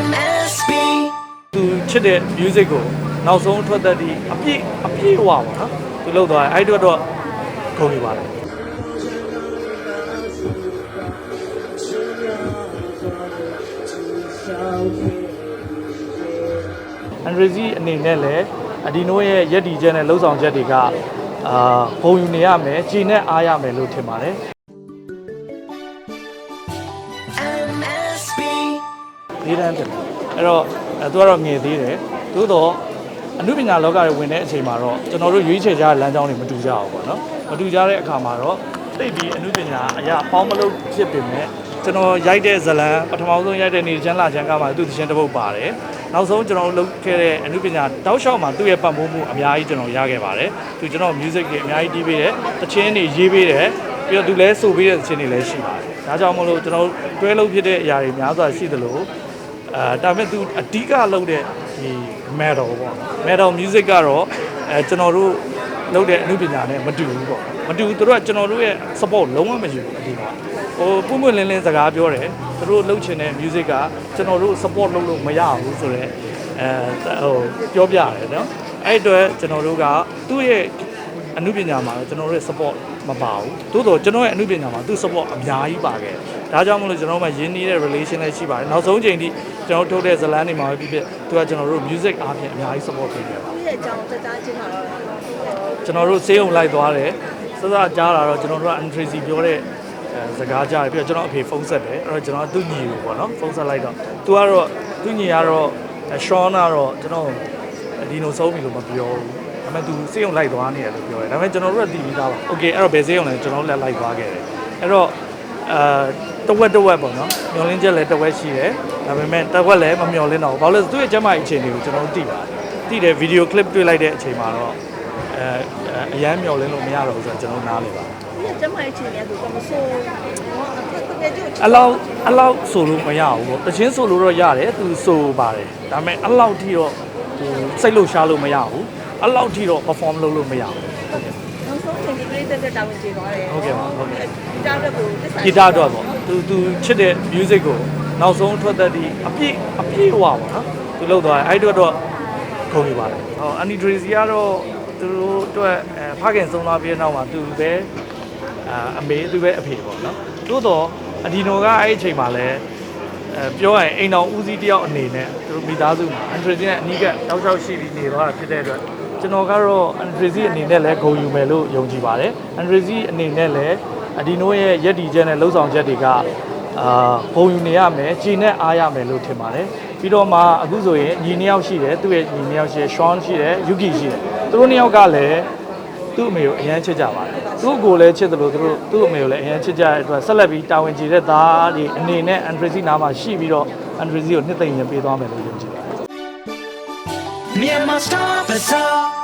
MSB သူချစ်တဲ့ music ကိုနောက်ဆုံးထွက်သက်သည့်အပြည့်အပြည့်ဝပါနော်သူလောက်သွားတယ်အဲ့ဒီတော့ခုံယူပါတယ်အန်ဒရီဇီအနေနဲ့လည်းအဒီနိုရဲ့ရက်ဒီချက်နဲ့လှုပ်ဆောင်ချက်တွေကအာဘုံယူနေရမယ်ခြေနဲ့အားရမယ်လို့ထင်ပါတယ် ၄တန်းဖြစ်တယ်အဲ့တော့သူကတော့ငယ်သေးတယ်သို့တော့အမှုပညာလောကတွေဝင်တဲ့အချိန်မှာတော့ကျွန်တော်တို့ရွေးချယ်ကြတဲ့လမ်းကြောင်းတွေမတူကြဘူးပေါ့နော်မတူကြတဲ့အခါမှာတော့သိပြီးအမှုပညာအရာပေါင်းမလို့ဖြစ်ပေမဲ့ကျွန်တော်ရိုက်တဲ့ဇလံပထမဆုံးရိုက်တဲ့နေချမ်းလာချမ်းကမှသူ့သရှင်တစ်ပုတ်ပါတယ်နောက်ဆုံးကျွန်တော်လုပ်ခဲ့တဲ့အမှုပညာတောက်လျှောက်မှာသူ့ရဲ့ပတ်မိုးမှုအများကြီးကျွန်တော်ရခဲ့ပါတယ်သူကျွန်တော် music တွေအများကြီးတီးပေးတယ်တခြင်းတွေရေးပေးတယ်ပြီးတော့သူလည်းဆိုပေးတဲ့တခြင်းတွေလည်းရှိပါတယ်ဒါကြောင့်မလို့ကျွန်တော်တွဲလုပ်ဖြစ်တဲ့အရာတွေများစွာရှိသလို အဲဒါပေမဲ့သူအဓိကလုပ်တဲ့ဒီ metal ပေါ့ metal music ကတော့အဲကျွန်တော်တို့လုပ်တဲ့အမှုပညာနဲ့မတူဘူးပေါ့မတူဘူးသူတို့ကကျွန်တော်တို့ရဲ့ support လုံးဝမယူဘူးအဓိကဟိုပွင့်ပွင့်လင်းလင်းစကားပြောတယ်သူတို့လုပ်ချင်တဲ့ music ကကျွန်တော်တို့ support လုပ်လို့မရဘူးဆိုတော့အဲဟိုပြောပြတယ်နော်အဲ့အတော့ကျွန်တော်တို့ကသူ့ရဲ့အမှုပညာမှာတော့ကျွန်တော်တို့ရဲ့ support မပါဘူးသို့တော့ကျွန်တော်ရဲ့အမှုပညာမှာသူ့ support အများကြီးပါခဲ့တယ်ဒါကြောင့်မလို့ကျွန်တော်တို့မှာရင်းနှီးတဲ့ relation လည်းရှိပါတယ်နောက်ဆုံးချိန်ထိကျွန်တော်တို့ထုတ်တဲ့ဇတ်လန်းတွေမှာပဲဖြစ်ဖြစ်သူကကျွန်တော်တို့ music အားဖြင့်အများကြီး support ပေးခဲ့ပါဒီရဲ့အကြောင်းသက်သားချင်းမှာတော့ကျွန်တော်တို့စေးုံလိုက်သွားတယ်စစကြားလာတော့ကျွန်တော်တို့က Andresi ပြောတဲ့အဲစကားကြားတယ်ပြီးတော့ကျွန်တော်အဖေဖုန်းဆက်တယ်အဲ့တော့ကျွန်တော်ကသူ့ညီကိုပေါ့နော်ဖုန်းဆက်လိုက်တော့သူကတော့သူ့ညီကတော့ရှောင်းကတော့ကျွန်တော်ဒီလိုဆုံးပြီလို့မပြောဘူးဒါပေ မဲ့သူစေးုံလိုက်သွားနေတယ်လို့ပြောတယ်ဒါပေမဲ့ကျွန်တော်တို့ကတည်ပြီးသားပါโอเคအဲ့တော့ဘယ်စေးုံလဲကျွန်တော်တို့လည်းလိုက်သွားခဲ့တယ်အဲ့တော့အဲတဝက်တဝက်ပေါ့နော်မျောလင်းချက်လည်းတဝက်ရှိတယ်ဒါပေမဲ့တဝက်လည်းမမျောလင်းတော့ဘူးဘာလို့လဲသူ့ရဲ့ကျမ်းမာရေးအခြေအနေကိုကျွန်တော်တို့သိပါတယ်သိတယ်ဗီဒီယိုကလစ်တွေ့လိုက်တဲ့အချိန်မှာတော့ အဲအရမ်းမျောလင်းလို့မရတော့ဘူးဆိုတော့ကျွန်တော်နားလေပါ ဒီရဲ့ကျမရဲ့ချင်းရဲ့သူကမဆိုးတော့တကယ်ကျ အလောက်အလောက်ဆိုလို့မရဘူးပေါ့တချင်းဆိုလို့တော့ရတယ်သူဆိုပါတယ်ဒါပေမဲ့အလောက်ထိတော့ဟိုစိတ်လို့ရှားလို့မရဘူး အလောက်ထိတော့ perform လုပ်လို့မရဘူးနောက်ဆုံးချိန်ဒီပြည့်တဲ့တာဝန်ကျေသွားတယ်ဟုတ်ကဲ့ပါဟုတ်ကဲ့ဒီတာတော့ကိုသစ္စာဂီတတော့ပေါ့သူသူချစ်တဲ့ music ကိုနောက်ဆုံးထွက်သက်သည့်အပြည့်အပြည့်ဝပါနော်သူလောက်သွားတယ်အဲ့ဒီတော့တော့ခုံယူပါတယ်ဟော Annie Tracy ကတော့သူတို့အတွက်အဲဖခင်ဆုံးသွားပြီးတဲ့နောက်မှာသူပဲအာအမေသူပဲအဖေပေါ့နော်သို့တော့အဒီနိုကအဲ့ဒီအချိန်မှာလဲအဲပြောရရင်အိမ်တော်ဦးစီးတယောက်အနေနဲ့သူတို့မိသားစုမှာ Andresi နဲ့အနီးကပ်တောက်လျှောက်ရှိပြီးနေသွားတာဖြစ်တဲ့အတွက် ကျွန်တော်ကတော့ Andresi အနေနဲ့လည်းဂုဏ်ယူမယ်လို့ယုံကြည်ပါတယ် Andresi အနေနဲ့လည်းအဒီနိုရဲ့ရက်ဒီချက်နဲ့လှုပ်ဆောင်ချက်တွေကအာဂုဏ်ယူနေရမယ်ကြည်နဲ့အားရမယ်လို့ထင်ပါတယ်ပြီးတော့မှအခုဆိုရင်ညီနှစ်ယောက်ရှိတယ်သူ့ရဲ့ညီနှစ်ယောက်ရှိတယ် Sean ရှိတယ် Yuki ရှိတယ်သူတို့နှစ်ယောက်ကလည်းသူ့အမေကိုအရန်ချစ်ကြပါတယ်သူ့ကိုလည်းချစ်တယ်လို့သူတို့သူ့အမေကိုလည်းအရန်ချစ်ကြတဲ့အတွက်ဆက်လက်ပြီးတာဝန်ကျေတဲ့သားဒီအနေနဲ့ Andresi နားမှာရှိပြီးတော့ Andresi ကိုနှစ်သိမ့်ရင်ပေးသွားမယ်လို့ယုံကြည် ပါတယ် Myanmar Star Bazaar